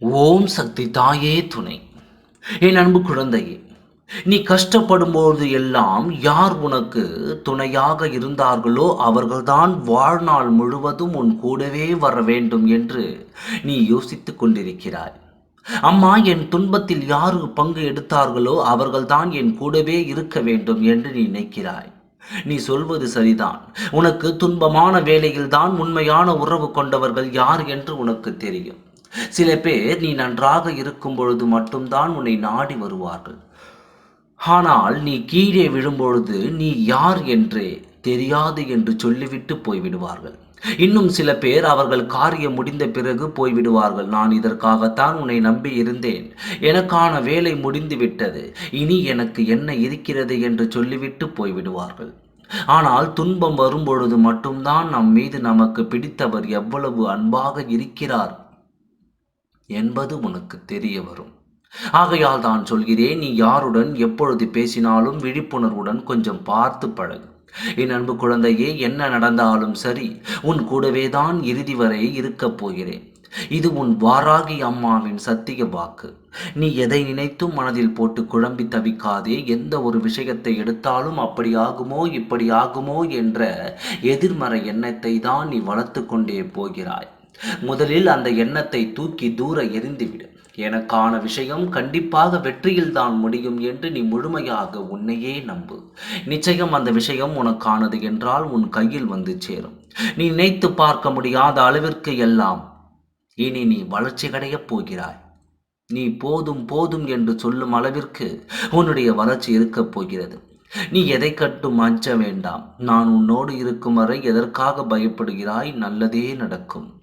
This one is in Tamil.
ஓம் சக்தி தாயே துணை. என் அன்பு குழந்தையே நீ கஷ்டப்படும்போது எல்லாம் யார் உனக்கு துணையாக இருந்தார்களோ அவர்கள்தான் வாழ்நாள் முழுவதும் உன் கூடவே வர வேண்டும் என்று நீ யோசித்துக் கொண்டிருக்கிறாய். அம்மா என் துன்பத்தில் யாரு பங்கு எடுத்தார்களோ அவர்கள்தான் என் கூடவே இருக்க வேண்டும் என்று நீ நினைக்கிறாய். நீ சொல்வது சரிதான். உனக்கு துன்பமான வேலையில்தான் உண்மையான உறவு கொண்டவர்கள் யார் என்று உனக்கு தெரியும். சில பேர் நீ நன்றாக இருக்கும் பொழுது மட்டும்தான் உன்னை நாடி வருவார்கள். ஆனால் நீ கீழே விழும்பொழுது நீ யார் என்றே தெரியாது என்று சொல்லிவிட்டு போய்விடுவார்கள். இன்னும் சில பேர் அவர்கள் காரியம் முடிந்த பிறகு போய்விடுவார்கள். நான் இதற்காகத்தான் உன்னை நம்பி இருந்தேன். எனக்கான வேலை முடிந்து விட்டது. இனி எனக்கு என்ன இருக்கிறது என்று சொல்லிவிட்டு போய்விடுவார்கள். ஆனால் துன்பம் வரும்பொழுது மட்டும்தான் நம் மீது நமக்கு பிடித்தவர் எவ்வளவு அன்பாக இருக்கிறார். என்பது உனக்கு தெரிய வரும். ஆகையால் தான் சொல்கிறேன் நீ யாருடன் எப்பொழுது பேசினாலும் விழிப்புணர்வுடன் கொஞ்சம் பார்த்து பழகு. என் அன்பு குழந்தையே என்ன நடந்தாலும் சரி உன் கூடவே தான் இறுதி வரை இருக்கப் போகிறேன். இது உன் வாராகி அம்மாவின் சத்திய வாக்கு. நீ எதை நினைத்தும் மனதில் போட்டு குழம்பி தவிக்காதே எந்த ஒரு விஷயத்தை எடுத்தாலும் அப்படி ஆகுமோ இப்படி ஆகுமோ என்ற எதிர்மறை எண்ணத்தை தான் நீ வளர்த்து கொண்டே போகிறாய். முதலில் அந்த எண்ணத்தை தூக்கி தூர எரிந்துவிடு எனக்கான விஷயம் கண்டிப்பாக வெற்றியில் தான் முடியும் என்று நீ முழுமையாக உன்னையே நம்பு. நிச்சயம் அந்த விஷயம் உனக்கானது என்றால் உன் கையில் வந்து சேரும். நீ நினைத்து பார்க்க முடியாத அளவிற்கு எல்லாம் இனி நீ வளர்ச்சி கடையப் போகிறாய். நீ போதும் போதும் என்று சொல்லும் அளவிற்கு உன்னுடைய வளர்ச்சி இருக்கப் போகிறது. நீ எதை கட்டும் அஞ்ச வேண்டாம். நான் உன்னோடு இருக்கும் வரை எதற்காக பயப்படுகிறாய்? நல்லதே நடக்கும்.